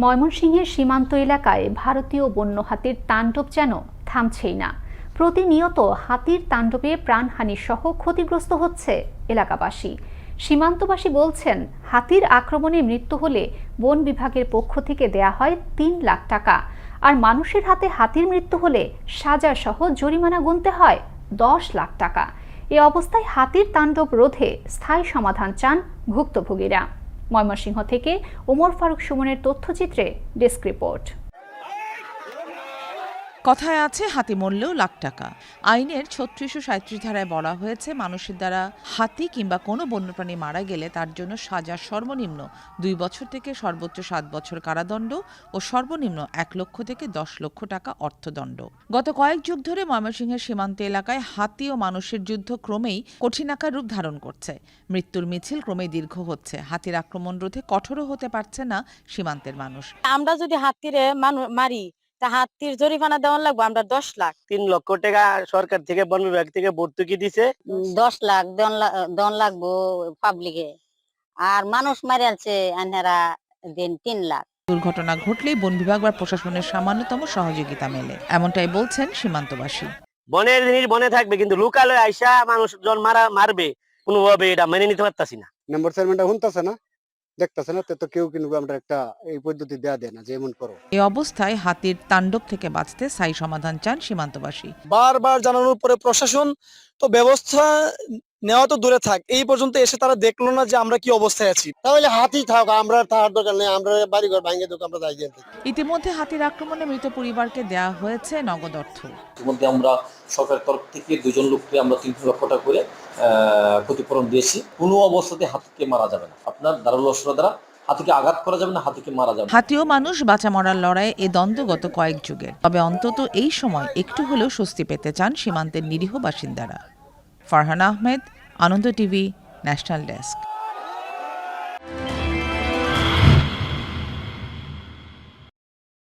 ময়মনসিংহের সীমান্ত এলাকায় ভারতীয় বন্য হাতির তাণ্ডব যেন থামছেই না। প্রতিনিয়ত হাতির তাণ্ডবে প্রাণহানি সহ ক্ষতিগ্রস্ত হচ্ছে এলাকাবাসী। সীমান্তবাসী বলছেন, হাতির আক্রমণে মৃত্যু হলে বন বিভাগের পক্ষ থেকে দেয়া হয় তিন লাখ টাকা। আর মানুষের হাতে হাতির মৃত্যু হলে সাজা সহ জরিমানা গুনতে হয় দশ লাখ টাকা। এ অবস্থায় হাতির তাণ্ডব রোধে স্থায়ী সমাধান চান ভুক্তভোগীরা। ময়মনসিংহ থেকে ওমর ফারুক সুমনের তথ্যচিত্রে ডেস্ক রিপোর্ট। কথায় আছে, হাতি মরলেও লাখ টাকা। আইনের ছত্রিশ ও সাঁত্রিশ ধারায় বলা হয়েছে, মানুষের দ্বারা হাতি কিংবা কোনো বন্যপ্রাণী মারা গেলে তার জন্য সাজা সর্বনিম্ন দুই বছর থেকে সর্বোচ্চ সাত বছর কারাদণ্ড ও সর্বনিম্ন এক লক্ষ থেকে দশ লক্ষ টাকা অর্থদণ্ড। গত কয়েক যুগ ধরে ময়মনসিংহের সীমান্ত এলাকায় হাতি ও মানুষের যুদ্ধ ক্রমেই কঠিন আকার রূপ ধারণ করছে। মৃত্যুর মিছিল ক্রমেই দীর্ঘ হচ্ছে। হাতির আক্রমণ রোধে কঠোরও হতে পারছে না সীমান্তের মানুষ। আমরা যদি হাতিরে মারি হাতির জরিমানা দেওয়ান লাগবো আমরা দশ লাখ। তিন লক্ষ টাকা সরকার থেকে বন বিভাগ থেকে ভর্তুকি দিছে। দশ লাখ দন লাগবো পাবলিকে আর মানুষ মারি আনছে আনারা দিন তিন লাখ। দুর্ঘটনা ঘটলেই বন বিভাগ বা প্রশাসনের সামান্যতম সহযোগিতা মেলে এমনটাই বলছেন সীমান্তবাসী। বনের জিনিস বনে থাকবে কিন্তু লোকালয়ে আইসা মানুষ জন মারা মারবে। কোনোভাবে এটা মেনে নিতে পারতাছি না। মেম্বার চেয়ারম্যানটা শুনতেছে না? দেখতেছে না তো তো কেউ কিন্তু আমরা একটা এই পদ্ধতি দেয়া দেয় না যে এমন করো। এই অবস্থায় হাতির তাণ্ডব থেকে বাঁচতে স্থায়ী সমাধান চান সীমান্তবাসী। বারবার জানানোর পরে প্রশাসন তো ব্যবস্থা নেওয়া তো দূরে থাক এই পর্যন্ত এসে তারা দেখল না যে আমরা কি অবস্থায় আছি। তাহলে হাতি থাক আমরা দরকার নেই আমরা বাড়ি ঘর ভাঙে দোকান আমরা যাই ইতিমধ্যে হাতির আক্রমণে মৃত পরিবারকে দেয়া হয়েছে নগদ অর্থ। ইতিমধ্যে আমরা সরকারের তরফ থেকে দুজন লোককে আমরা তিন লক্ষ টাকা করে আহ, ক্ষতিপূরণ দিয়েছি। কোনো অবস্থাতে হাতিকে মারা যাবে না। আপনার দারুল অস্ত্র দ্বারা হাতিকে আঘাত করা যাবে না, হাতিকে মারা যাবে না। হাতি ও মানুষ, বাঁচা মরার লড়াইয়ে এ দ্বন্দ্ব গত কয়েক যুগের। তবে অন্তত এই সময় একটু হলেও স্বস্তি পেতে চান সীমান্তের নিরীহ বাসিন্দারা। Farhan Ahmed, Ananda TV, national desk.